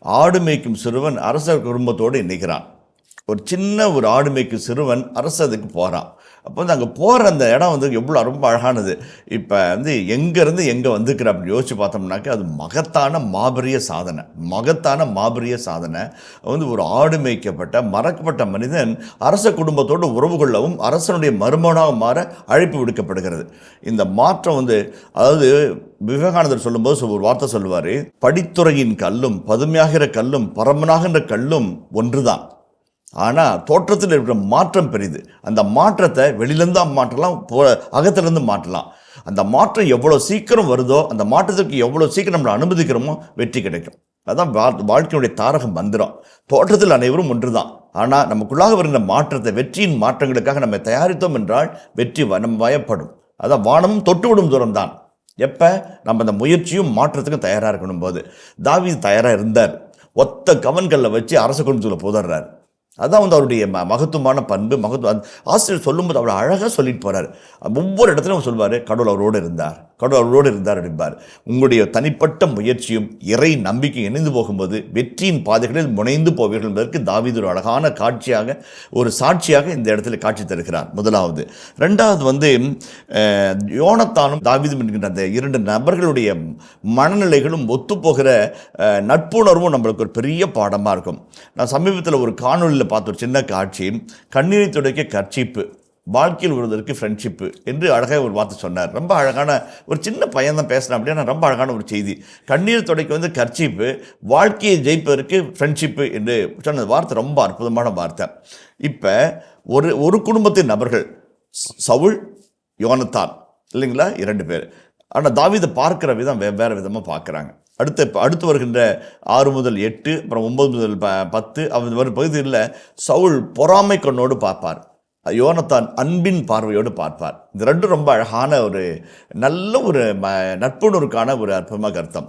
ஆடு மேய்க்கும் சிறுவன் அரச குடும்பத்தோடு நிற்கிறான். ஒரு சின்ன ஒரு ஆடு மேய்க்கும் சிறுவன் அரசதுக்கு போகிறான் அப்போ வந்து அங்கே போகிற அந்த இடம் வந்து எவ்வளோ ரொம்ப அழகானது. இப்போ வந்து எங்கேருந்து எங்கே வந்துக்கிற அப்படின்னு யோசித்து பார்த்தோம்னாக்கா அது மகத்தான மாபெரிய சாதனை. மகத்தான மாபெரிய சாதனை. வந்து ஒரு ஆடு மேய்க்கப்பட்ட மறக்கப்பட்ட மனிதன் அரச குடும்பத்தோடு உறவு கொள்ளவும் அரசனுடைய மருமனாக மாற அழைப்பு விடுக்கப்படுகிறது. இந்த மாற்றம் வந்து அதாவது விவேகானந்தர் சொல்லும்போது ஒரு வார்த்தை சொல்லுவார். படித்துறையின் கல்லும் பதுமையாகிற கல்லும் பரமனாகின்ற கல்லும் ஒன்று தான் ஆனால் தோற்றத்தில் இருக்கிற மாற்றம் பெரிது. அந்த மாற்றத்தை வெளியிலேருந்து மாற்றலாம் போ அகத்திலேருந்து மாற்றலாம். அந்த மாற்றம் எவ்வளோ சீக்கிரம் வருதோ அந்த மாற்றத்துக்கு எவ்வளோ சீக்கிரம் நம்மளை அனுமதிக்கிறோமோ வெற்றி கிடைக்கும். அதுதான் வா- வாழ்க்கையுடைய தாரக மந்திரம். தோற்றத்தில் அனைவரும் ஒன்று தான் ஆனால் நமக்குள்ளாக வருகிற மாற்றத்தை வெற்றியின் மாற்றங்களுக்காக நம்ம தயாரித்தோம் என்றால் வெற்றி வ- நம்ம வயப்படும். அதான் வானமும் தொட்டுவிடும் தூரம் தான் எப்போ? நம்ம அந்த முயற்சியும் மாற்றத்துக்கும் தயாராக இருக்கணும் போது தாவி தயாராக இருந்தார். ஒத்த கவன்களில் வச்சு அரச குடும்பத்தில் புதர்றார். அதுதான் வந்து அவருடைய ம மகத்துவமான பண்பு மகத்துவம் ஆசிரியர் சொல்லும்போது அவ்வளோ அழகாக சொல்லிட்டு போகிறார் ஒவ்வொரு இடத்துலையும் அவர் சொல்வார் கடவுள் அவரோடு இருந்தார். கடவுள் அவரோடு இருந்தார் அப்படிம்பார் உங்களுடைய தனிப்பட்ட முயற்சியும் இறை நம்பிக்கை இணைந்து போகும்போது வெற்றியின் பாதைகளில் முனைந்து போவீர்கள் என்பதற்கு தாவீது ஒரு அழகான காட்சியாக ஒரு சாட்சியாக இந்த இடத்துல காட்சி தருகிறார். முதலாவது. ரெண்டாவது வந்து யோனத்தானும் தாவீதும் என்கின்ற அந்த இரண்டு நபர்களுடைய மனநிலைகளும் ஒத்துப்போகிற நட்புணர்வும் நம்மளுக்கு ஒரு பெரிய பாடமாக இருக்கும். நான் சமீபத்தில் ஒரு காணொளியில் பார்த்த ஒரு சின்ன காட்சி. கண்ணீரை துடைக்க கர்ச்சிப்பு வாழ்க்கையில் வருவதற்கு ஃப்ரெண்ட்ஷிப்பு என்று அழகாக ஒரு வார்த்தை சொன்னார். ரொம்ப அழகான ஒரு சின்ன பையன் தான் பேசினேன் அப்படின்னா ரொம்ப அழகான ஒரு செய்தி. கண்ணீர் துடைக்க வந்து கர்ச்சிப்பு வாழ்க்கையை ஜெயிப்பதற்கு ஃப்ரெண்ட்ஷிப்பு என்று சொன்ன வார்த்தை ரொம்ப அற்புதமான வார்த்தை. இப்போ ஒரு ஒரு குடும்பத்தின் நபர்கள் சவுள் சவுல் யோனத்தான் இல்லைங்களா? இரண்டு பேர். ஆனால் தாவீதை பார்க்குற விதம் வெவ்வேறு விதமாக பார்க்குறாங்க. அடுத்து அடுத்து வருகின்ற ஆறு முதல் எட்டு அப்புறம் ஒம்பது முதல் ப பத்து அவர் வரும் பகுதியில் சவுல் பொறாமை கண்ணோடு பார்ப்பார். யோனத்தான் அன்பின் பார்வையோடு பார்ப்பார். இது ரெண்டும் ரொம்ப அழகான ஒரு நல்ல ஒரு ம நட்புணர்வுக்கான ஒரு அற்புதமாக அர்த்தம்.